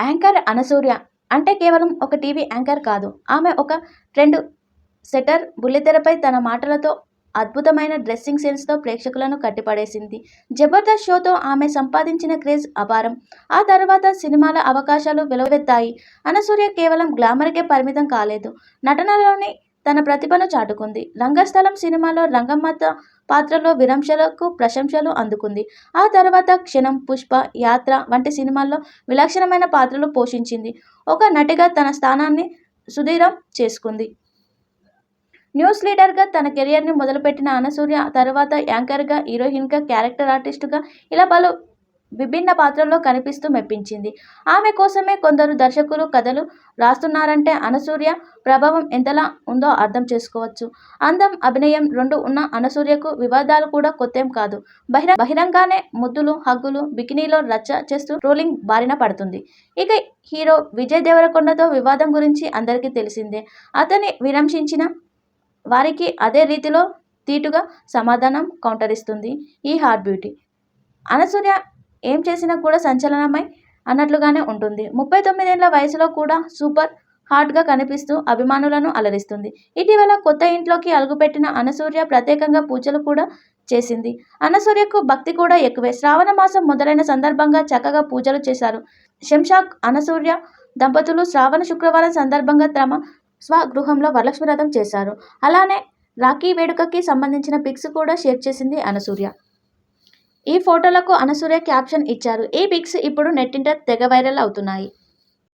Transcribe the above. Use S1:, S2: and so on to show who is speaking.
S1: Anchor Anasuya అంటే కేవలం ఒక టీవీ యాంకర్ కాదు. ఆమె ఒక ట్రెండ్ సెటర్ బుల్లితెరపై తన మాటలతో అద్భుతమైన డ్రెస్సింగ్ సెన్స్తో ప్రేక్షకులను కట్టిపడేసింది. జబర్దస్త్ షోతో ఆమె సంపాదించిన క్రేజ్ అపారం. ఆ తర్వాత సినిమాల అవకాశాలు విలువెత్తాయి. అనసూయ కేవలం గ్లామర్కే పరిమితం కాలేదు. నటనలోని తన ప్రతిభను చాటుకుంది. రంగస్థలం సినిమాలో రంగమ్మతో పాత్రలో విమర్శలకు ప్రశంసలు అందుకుంది. ఆ తర్వాత క్షణం పుష్ప యాత్ర వంటి సినిమాల్లో విలక్షణమైన పాత్రలు పోషించింది. ఒక నటిగా తన స్థానాన్ని సుదీరం చేసుకుంది. న్యూస్ లీడర్గా తన కెరియర్ని మొదలుపెట్టిన అనసూయ తర్వాత యాంకర్గా హీరోయిన్గా క్యారెక్టర్ ఆర్టిస్టుగా ఇలా పలు విభిన్న పాత్రల్లో కనిపిస్తూ మెప్పించింది. ఆమె కోసమే కొందరు దర్శకులు కథలు రాస్తున్నారంటే అనసూయ ప్రభావం ఎంతలా ఉందో అర్థం చేసుకోవచ్చు. అందం అభినయం రెండు ఉన్న అనసూయకు వివాదాలు కూడా కొత్తేం కాదు. బహిర బహిరంగానే ముద్దులు హగ్గులు బికినీలో రచ్చ చేస్తూ రోలింగ్ బారిన పడుతుంది. ఇక హీరో విజయ్ దేవరకొండతో వివాదం గురించి అందరికీ తెలిసిందే. అతన్ని విమర్శించిన వారికి అదే రీతిలో తీటుగా సమాధానం కౌంటర్ ఇస్తుంది ఈ హార్ట్ బ్యూటీ. అనసూయ ఏం చేసినా కూడా సంచలనమై అన్నట్లుగానే ఉంటుంది. ముప్పై తొమ్మిదేళ్ళ వయసులో కూడా సూపర్ హాట్గా కనిపిస్తూ అభిమానులను అలరిస్తుంది. ఇటీవల కొత్త ఇంట్లోకి అలుగుపెట్టిన అనసూర్య ప్రత్యేకంగా పూజలు కూడా చేసింది. అనసూర్యకు భక్తి కూడా ఎక్కువే. శ్రావణ మాసం మొదలైన సందర్భంగా చక్కగా పూజలు చేశారు. శంషాక్ అనసూర్య దంపతులు శ్రావణ శుక్రవారం సందర్భంగా తమ స్వగృహంలో వరలక్ష్మి వ్రతం చేశారు. అలానే రాఖీ వేడుకకి సంబంధించిన పిక్స్ కూడా షేర్ చేసింది అనసూర్య ఈ ఫోటోలకు అనసూయ క్యాప్షన్ ఇచ్చారు. ఈ పిక్స్ ఇప్పుడు నెట్టింట తెగ వైరల్ అవుతున్నాయి.